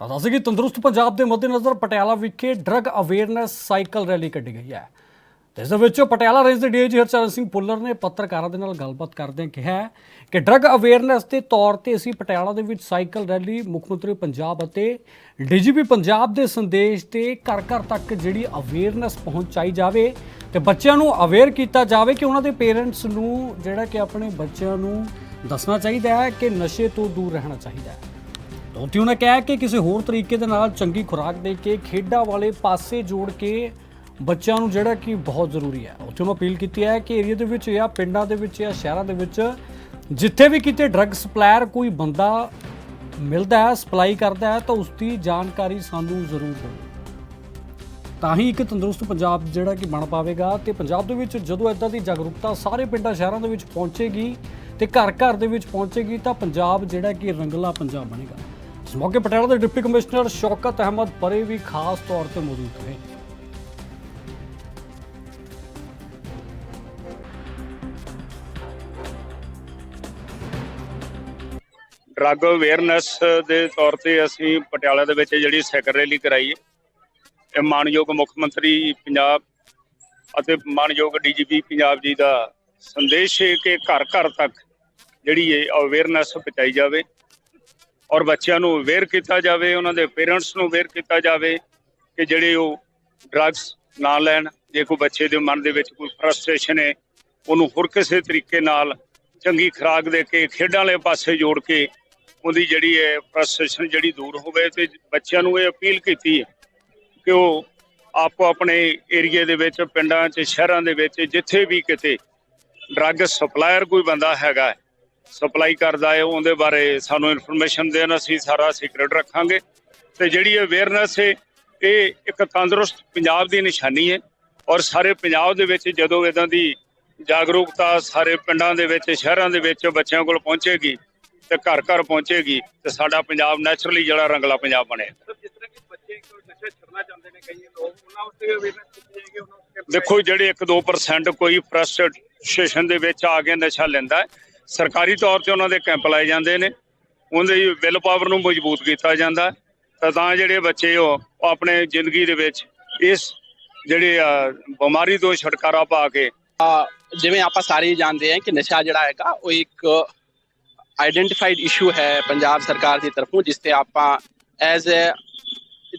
ਤਾਂ ਦੱਸ ਕਿ ਤੰਦਰੁਸਤ ਪੰਜਾਬ ਦੇ ਮੱਦੇਨਜ਼ਰ ਪਟਿਆਲਾ ਵਿਖੇ ਡਰੱਗ ਅਵੇਅਰਨੈਸ ਸਾਈਕਲ ਰੈਲੀ ਕੱਢੀ ਗਈ ਹੈ। ਤੇ ਇਸ ਦੇ ਵਿੱਚ ਪਟਿਆਲਾ ਰੇਂਜ ਦੇ ਡੀਆਈਜੀ ਹਰਚਰਨ ਸਿੰਘ ਪੁੱਲਰ ਨੇ ਪੱਤਰਕਾਰਾਂ ਦੇ ਨਾਲ ਗੱਲਬਾਤ ਕਰਦਿਆਂ ਕਿਹਾ ਕਿ ਡਰੱਗ ਅਵੇਅਰਨੈਸ ਦੇ ਤੌਰ ਤੇ ਅਸੀਂ ਪਟਿਆਲਾ ਦੇ ਵਿੱਚ ਸਾਈਕਲ ਰੈਲੀ ਮੁੱਖ ਮੰਤਰੀ ਪੰਜਾਬ ਅਤੇ ਡੀਜੀਪੀ ਪੰਜਾਬ ਦੇ ਸੰਦੇਸ਼ ਤੇ ਘਰ ਘਰ ਤੱਕ ਜਿਹੜੀ ਅਵੇਅਰਨੈਸ ਪਹੁੰਚਾਈ ਜਾਵੇ ਤੇ ਬੱਚਿਆਂ ਨੂੰ ਅਵੇਅਰ ਕੀਤਾ ਜਾਵੇ ਕਿ ਉਹਨਾਂ ਦੇ ਪੇਰੈਂਟਸ ਨੂੰ ਜਿਹੜਾ ਕਿ ਆਪਣੇ ਬੱਚਿਆਂ ਨੂੰ ਦੱਸਣਾ ਚਾਹੀਦਾ ਹੈ ਕਿ ਨਸ਼ੇ ਤੋਂ ਦੂਰ ਰਹਿਣਾ ਚਾਹੀਦਾ ਹੈ। ਦੋਤੀ ਉਹਨੇ ਕਿਹਾ ਕਿ ਕਿਸੇ ਹੋਰ ਤਰੀਕੇ ਦੇ ਨਾਲ ਚੰਗੀ ਖੁਰਾਕ ਦੇ ਕੇ ਖੇਡਾਂ ਵਾਲੇ ਪਾਸੇ ਜੋੜ ਕੇ ਬੱਚਿਆਂ ਨੂੰ ਜਿਹੜਾ ਕਿ ਬਹੁਤ ਜ਼ਰੂਰੀ ਹੈ। ਉੱਥੇ ਮੈਂ ਅਪੀਲ ਕੀਤੀ ਹੈ ਕਿ ਏਰੀਆ ਦੇ ਵਿੱਚ ਜਾਂ ਪਿੰਡਾਂ ਦੇ ਵਿੱਚ ਜਾਂ ਸ਼ਹਿਰਾਂ ਦੇ ਵਿੱਚ ਜਿੱਥੇ ਵੀ ਕਿਤੇ ਡਰੱਗ ਸਪਲਾਇਰ ਕੋਈ ਬੰਦਾ ਮਿਲਦਾ ਹੈ ਸਪਲਾਈ ਕਰਦਾ ਹੈ, ਤਾਂ ਉਸ ਦੀ ਜਾਣਕਾਰੀ ਸਾਨੂੰ ਜ਼ਰੂਰ ਦਿਓ। ਤਾਂ ਹੀ ਇੱਕ ਤੰਦਰੁਸਤ ਪੰਜਾਬ ਜਿਹੜਾ ਕਿ ਬਣ ਪਾਵੇਗਾ ਤੇ ਪੰਜਾਬ ਦੇ ਵਿੱਚ ਜਦੋਂ ਇਦਾਂ ਦੀ ਜਾਗਰੂਕਤਾ ਸਾਰੇ ਪਿੰਡਾਂ, ਸ਼ਹਿਰਾਂ ਦੇ ਵਿੱਚ ਪਹੁੰਚੇਗੀ ਤੇ ਘਰ ਘਰ ਦੇ ਵਿੱਚ ਪਹੁੰਚੇਗੀ ਤਾਂ ਪੰਜਾਬ ਜਿਹੜਾ ਕਿ ਰੰਗਲਾ ਪੰਜਾਬ ਬਣੇਗਾ। ਇਸ ਮੌਕੇ ਪਟਿਆਲਾ ਦੇ ਡਿਪਟੀ ਕਮਿਸ਼ਨਰ ਸ਼ੌਕਤ ਅਹਿਮਦ ਪਰੇ ਵੀ ਖਾਸ ਤੌਰ ਤੇ ਮੌਜੂਦ ਰਹੇ। ਡਰੱਗ ਅਵੇਅਰਨੈਸ ਦੇ ਤੌਰ ਤੇ ਅਸੀਂ ਪਟਿਆਲਾ ਦੇ ਵਿੱਚ ਜਿਹੜੀ ਸਾਈਕਲ ਰੈਲੀ ਕਰਾਈ ਹੈ, ਇਹ ਮਾਨਯੋਗ ਮੁੱਖ ਮੰਤਰੀ ਪੰਜਾਬ ਅਤੇ ਮਾਨਯੋਗ ਡੀਜੀਪੀ ਪੰਜਾਬ ਜੀ ਦਾ ਸੰਦੇਸ਼ ਹੈ ਕਿ ਘਰ ਘਰ ਤੱਕ ਜਿਹੜੀ ਇਹ ਅਵੇਅਰਨੈਸ ਪਹੁੰਚਾਈ ਜਾਵੇ। ਔਰ ਬੱਚਿਆਂ ਨੂੰ ਅਵੇਅਰ ਕੀਤਾ ਜਾਵੇ, ਉਹਨਾਂ ਦੇ ਪੇਰੈਂਟਸ ਨੂੰ ਅਵੇਅਰ ਕੀਤਾ ਜਾਵੇ ਕਿ ਜਿਹੜੇ ਉਹ ਡਰੱਗਸ ਨਾ ਲੈਣ। ਜੇ ਕੋਈ ਬੱਚੇ ਦੇ ਮਨ ਦੇ ਵਿੱਚ ਕੋਈ ਫਰਸਟ੍ਰੇਸ਼ਨ ਹੈ ਉਹਨੂੰ ਹੋਰ ਕਿਸੇ ਤਰੀਕੇ ਨਾਲ ਚੰਗੀ ਖੁਰਾਕ ਦੇ ਕੇ, ਖੇਡਾਂ ਵਾਲੇ ਪਾਸੇ ਜੋੜ ਕੇ ਉਹਦੀ ਜਿਹੜੀ ਹੈ ਫਰਸਟ੍ਰੇਸ਼ਨ ਜਿਹੜੀ ਦੂਰ ਹੋਵੇ ਤੇ ਬੱਚਿਆਂ ਨੂੰ ਇਹ ਅਪੀਲ ਕੀਤੀ ਹੈ ਕਿ ਉਹ ਆਪੋ ਆਪਣੇ ਏਰੀਏ ਦੇ ਵਿੱਚ, ਪਿੰਡਾਂ 'ਚ, ਸ਼ਹਿਰਾਂ ਦੇ ਵਿੱਚ ਜਿੱਥੇ ਵੀ ਕਿਤੇ ਡਰੱਗ ਸਪਲਾਇਰ ਕੋਈ ਬੰਦਾ ਹੈਗਾ ਸਪਲਾਈ ਕਰਦਾ ਹੈ ਉਹਦੇ ਬਾਰੇ ਸਾਨੂੰ ਇਨਫੋਰਮੇਸ਼ਨ ਦੇਣ ਅਸੀਂ ਸਾਰਾ ਸੀਕ੍ਰੇਟ ਰੱਖਾਂਗੇ। ਤੇ ਜਿਹੜੀ ਅਵੇਅਰਨੈਸ ਹੈ ਇਹ ਇੱਕ ਤੰਦਰੁਸਤ ਪੰਜਾਬ ਦੀ ਨਿਸ਼ਾਨੀ ਹੈ। ਔਰ ਸਾਰੇ ਪੰਜਾਬ ਦੇ ਵਿੱਚ ਜਦੋਂ ਇਦਾਂ ਦੀ ਜਾਗਰੂਕਤਾ ਸਾਰੇ ਪਿੰਡਾਂ ਦੇ ਵਿੱਚ ਸ਼ਹਿਰਾਂ ਦੇ ਵਿੱਚ ਬੱਚਿਆਂ ਕੋਲ ਪਹੁੰਚੇਗੀ ਤੇ ਘਰ ਘਰ ਪਹੁੰਚੇਗੀ ਤੇ ਸਾਡਾ ਪੰਜਾਬ ਨੈਚੁਰਲੀ ਜਿਹੜਾ ਰੰਗਲਾ ਪੰਜਾਬ ਬਣੇਗਾ। ਦੇਖੋ ਜਿਹੜੇ 1-2% ਕੋਈ ਫਰਸਟ੍ਰੇਸ਼ਨ ਦੇ ਵਿੱਚ ਆ ਕੇ ਨਸ਼ਾ ਲੈਂਦਾ ਹੈ ਸਰਕਾਰੀ ਤੌਰ ਤੇ ਉਹਨਾਂ ਦੇ ਕੈਂਪ ਲਾਏ ਜਾਂਦੇ ਨੇ। ਉਹਦੇ ਵਿਲ ਪਾਵਰ ਨੂੰ ਮਜ਼ਬੂਤ ਕੀਤਾ ਜਾਂਦਾ ਤਾਂ ਤਾਂ ਜਿਹੜੇ ਬੱਚੇ ਉਹ ਆਪਣੇ ਜ਼ਿੰਦਗੀ ਦੇ ਵਿੱਚ ਇਸ ਜਿਹੜੇ ਬਿਮਾਰੀ ਤੋਂ ਛੁਟਕਾਰਾ ਪਾ ਕੇ ਜਿਵੇਂ ਆਪਾਂ ਸਾਰੇ ਜਾਣਦੇ ਹਾਂ ਕਿ ਨਸ਼ਾ ਜਿਹੜਾ ਹੈਗਾ, ਉਹ ਇੱਕ ਆਈਡੈਂਟੀਫਾਈਡ ਇਸ਼ੂ ਹੈ ਪੰਜਾਬ ਸਰਕਾਰ ਦੀ ਤਰਫੋਂ, ਜਿਸ ਤੇ ਆਪਾਂ ਐਜ਼ ਅ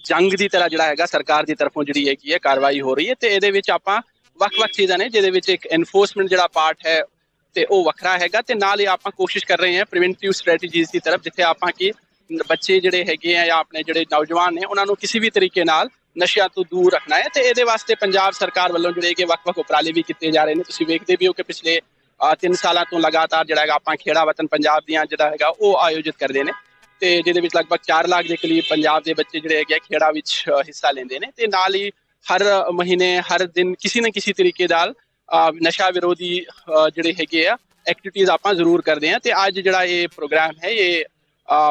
ਜੰਗ ਦੀ ਤਰ੍ਹਾਂ ਜਿਹੜਾ ਹੈਗਾ ਸਰਕਾਰ ਦੀ ਤਰਫੋਂ ਜਿਹੜੀ ਹੈਗੀ ਹੈ ਕਾਰਵਾਈ ਹੋ ਰਹੀ ਹੈ। ਤੇ ਇਹਦੇ ਵਿੱਚ ਆਪਾਂ ਵੱਖ-ਵੱਖ ਚੀਜ਼ਾਂ ਨੇ, ਜਿਹਦੇ ਵਿੱਚ ਇੱਕ ਐਨਫੋਰਸਮੈਂਟ ਜਿਹੜਾ ਪਾਰਟ ਹੈ ਤੇ ਉਹ ਵੱਖਰਾ ਹੈਗਾ ਤੇ ਨਾਲ ਹੀ ਆਪਾਂ ਕੋਸ਼ਿਸ਼ ਕਰ ਰਹੇ ਹਾਂ ਪ੍ਰੀਵੈਂਟਿਵ ਸਟ੍ਰੈਟਜੀਜ਼ ਦੀ ਤਰਫ, ਜਿੱਥੇ ਆਪਾਂ ਕੀ ਬੱਚੇ ਜਿਹੜੇ ਹੈਗੇ ਆ ਜਾਂ ਆਪਣੇ ਜਿਹੜੇ ਨੌਜਵਾਨ ਨੇ, ਉਹਨਾਂ ਨੂੰ ਕਿਸੇ ਵੀ ਤਰੀਕੇ ਨਾਲ ਨਸ਼ਿਆਂ ਤੋਂ ਦੂਰ ਰੱਖਣਾ ਹੈ ਤੇ ਇਹਦੇ ਵਾਸਤੇ ਪੰਜਾਬ ਸਰਕਾਰ ਵੱਲੋਂ ਜਿਹੜੇ ਕਿ ਵੱਖ-ਵੱਖ ਉਪਰਾਲੇ ਵੀ ਕੀਤੇ ਜਾ ਰਹੇ ਨੇ। ਤੁਸੀਂ ਵੇਖਦੇ ਵੀ ਹੋ ਕਿ ਪਿਛਲੇ 3 ਸਾਲਾਂ ਤੋਂ ਲਗਾਤਾਰ ਜਿਹੜਾ ਹੈਗਾ ਆਪਾਂ ਖੇੜਾ ਵਤਨ ਪੰਜਾਬ ਦੀਆਂ ਜਿਹੜਾ ਹੈਗਾ ਉਹ ਆਯੋਜਿਤ ਕਰਦੇ ਨੇ ਤੇ ਜਿਹਦੇ ਵਿੱਚ ਲਗਭਗ 4 ਲੱਖ ਦੇ ਕਰੀਬ ਪੰਜਾਬ ਦੇ ਬੱਚੇ ਜਿਹੜੇ ਹੈਗੇ ਆ ਖੇੜਾ ਵਿੱਚ ਹਿੱਸਾ ਲੈਂਦੇ ਨੇ ਤੇ ਨਾਲ ਹੀ ਹਰ ਮਹੀਨੇ, ਹਰ ਦਿਨ ਕਿਸੇ ਨਾ ਕਿਸੇ ਤਰੀਕੇ ਨਾਲ ਨਸ਼ਾ ਵਿਰੋਧੀ ਜਿਹੜੇ ਹੈਗੇ ਆ ਐਕਟੀਵਿਟੀਜ਼ ਆਪਾਂ ਜ਼ਰੂਰ ਕਰਦੇ ਆ ਤੇ ਅੱਜ ਜਿਹੜਾ ਇਹ ਪ੍ਰੋਗਰਾਮ ਹੈ, ਇਹ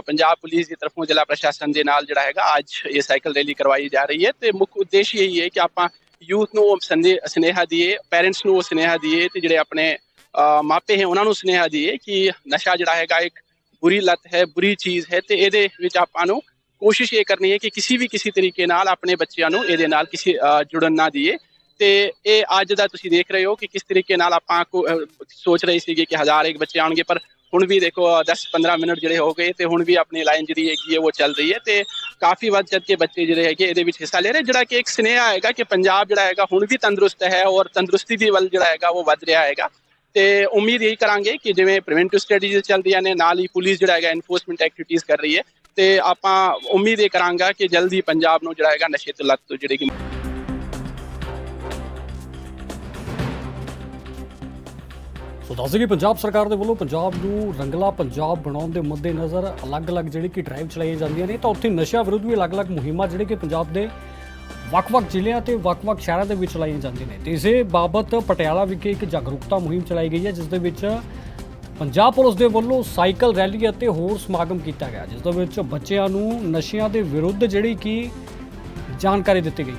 ਪੰਜਾਬ ਪੁਲਿਸ ਦੀ ਤਰਫੋਂ ਜ਼ਿਲ੍ਹਾ ਪ੍ਰਸ਼ਾਸਨ ਦੇ ਨਾਲ ਜਿਹੜਾ ਹੈਗਾ, ਅੱਜ ਇਹ ਸਾਈਕਲ ਰੈਲੀ ਕਰਵਾਈ ਜਾ ਰਹੀ ਹੈ ਤੇ ਮੁੱਖ ਉਦੇਸ਼ ਇਹੀ ਹੈ ਕਿ ਆਪਾਂ ਯੂਥ ਨੂੰ ਉਹ ਸੰਦੇ, ਸੁਨੇਹਾ ਦਈਏ ਪੇਰੈਂਟਸ ਨੂੰ ਉਹ ਸੁਨੇਹਾ ਦਈਏ ਤੇ ਜਿਹੜੇ ਆਪਣੇ ਮਾਪੇ ਹੈ ਉਹਨਾਂ ਨੂੰ ਸੁਨੇਹਾ ਦਈਏ ਕਿ ਨਸ਼ਾ ਜਿਹੜਾ ਹੈਗਾ ਇੱਕ ਬੁਰੀ ਲੱਤ ਹੈ, ਬੁਰੀ ਚੀਜ਼ ਹੈ ਤੇ ਇਹਦੇ ਵਿੱਚ ਆਪਾਂ ਨੂੰ ਕੋਸ਼ਿਸ਼ ਇਹ ਕਰਨੀ ਹੈ ਕਿ ਕਿਸੇ ਵੀ ਕਿਸੇ ਤਰੀਕੇ ਨਾਲ ਆਪਣੇ ਬੱਚਿਆਂ ਨੂੰ ਇਹਦੇ ਨਾਲ ਕਿਸੇ ਜੁੜਨ ਨਾ ਦਈਏ। ਤੇ ਇਹ ਅੱਜ ਦਾ ਤੁਸੀਂ ਦੇਖ ਰਹੇ ਹੋ ਕਿ ਕਿਸ ਤਰੀਕੇ ਨਾਲ ਆਪਾਂ ਕੋ- ਸੋਚ ਰਹੇ ਸੀਗੇ ਕਿ ਹਜ਼ਾਰ ਇੱਕ ਬੱਚੇ ਆਉਣਗੇ, ਪਰ ਹੁਣ ਵੀ ਦੇਖੋ 10-15 ਮਿੰਟ ਜਿਹੜੇ ਹੋ ਗਏ ਤੇ ਹੁਣ ਵੀ ਆਪਣੀ ਲਾਈਨ ਜਿਹੜੀ ਹੈਗੀ ਹੈ, ਉਹ ਚੱਲ ਰਹੀ ਹੈ ਤੇ ਕਾਫੀ ਵੱਧ ਚੜ ਕੇ ਬੱਚੇ ਜਿਹੜੇ ਹੈਗੇ ਇਹਦੇ ਵਿੱਚ ਹਿੱਸਾ ਲੈ ਰਹੇ, ਜਿਹੜਾ ਕਿ ਇੱਕ ਸੁਨੇਹਾ ਹੈਗਾ ਕਿ ਪੰਜਾਬ ਜਿਹੜਾ ਹੈਗਾ ਹੁਣ ਵੀ ਤੰਦਰੁਸਤ ਹੈ ਔਰ ਤੰਦਰੁਸਤੀ ਦੀ ਵੱਲ ਜਿਹੜਾ ਹੈਗਾ ਉਹ ਵੱਧ ਰਿਹਾ ਹੈਗਾ। ਤੇ ਉਮੀਦ ਇਹੀ ਕਰਾਂਗੇ ਕਿ ਜਿਵੇਂ ਪ੍ਰੀਵੈਂਟਿਵ ਸਟ੍ਰੈਟਜੀਜ਼ ਰਹੀਆਂ ਨੇ, ਨਾਲ ਹੀ ਪੁਲਿਸ ਜਿਹੜਾ ਹੈਗਾ ਐਨਫੋਰਸਮੈਂਟ ਐਕਟੀਵਿਟੀਜ਼ ਕਰ ਰਹੀ ਹੈ ਤੇ ਆਪਾਂ ਉਮੀਦ ਇਹ ਕਰਾਂਗਾ ਕਿ ਜਲਦੀ ਪੰਜਾਬ ਨੂੰ ਜਿਹੜਾ ਹੈਗਾ ਨਸ਼ੇ ਤੋਂ ਲੱਤ ਤੋਂ ਜਿਹੜੀ ਕਿ ਸੋ ਦੱਸ ਦਈਏ, ਪੰਜਾਬ ਸਰਕਾਰ ਦੇ ਵੱਲੋਂ ਪੰਜਾਬ ਨੂੰ ਰੰਗਲਾ ਪੰਜਾਬ ਬਣਾਉਣ ਦੇ ਮੱਦੇਨਜ਼ਰ ਅਲੱਗ-ਅਲੱਗ ਜਿਹੜੀ ਕਿ ਡਰਾਈਵ ਚਲਾਈਆਂ ਜਾਂਦੀਆਂ ਨੇ, ਤਾਂ ਉੱਥੇ ਨਸ਼ਾ ਵਿਰੁੱਧ ਵੀ ਅਲੱਗ-ਅਲੱਗ ਮੁਹਿੰਮਾਂ ਜਿਹੜੇ ਕਿ ਪੰਜਾਬ ਦੇ ਵੱਖ-ਵੱਖ ਜ਼ਿਲ੍ਹਿਆਂ ਤੇ ਵੱਖ-ਵੱਖ ਸ਼ਹਿਰਾਂ ਦੇ ਵਿੱਚ ਚਲਾਈਆਂ ਜਾਂਦੀਆਂ ਨੇ। ਤੇ ਇਸੇ ਬਾਬਤ ਪਟਿਆਲਾ ਵਿਖੇ ਇੱਕ ਜਾਗਰੂਕਤਾ ਮੁਹਿੰਮ ਚਲਾਈ ਗਈ ਹੈ, ਜਿਸ ਦੇ ਵਿੱਚ ਪੰਜਾਬ ਪੁਲਿਸ ਦੇ ਵੱਲੋਂ ਸਾਈਕਲ ਰੈਲੀ ਅਤੇ ਹੋਰ ਸਮਾਗਮ ਕੀਤਾ ਗਿਆ, ਜਿਸ ਦੇ ਵਿੱਚ ਬੱਚਿਆਂ ਨੂੰ ਨਸ਼ਿਆਂ ਦੇ ਵਿਰੁੱਧ ਜਿਹੜੀ ਕਿ ਜਾਣਕਾਰੀ ਦਿੱਤੀ ਗਈ।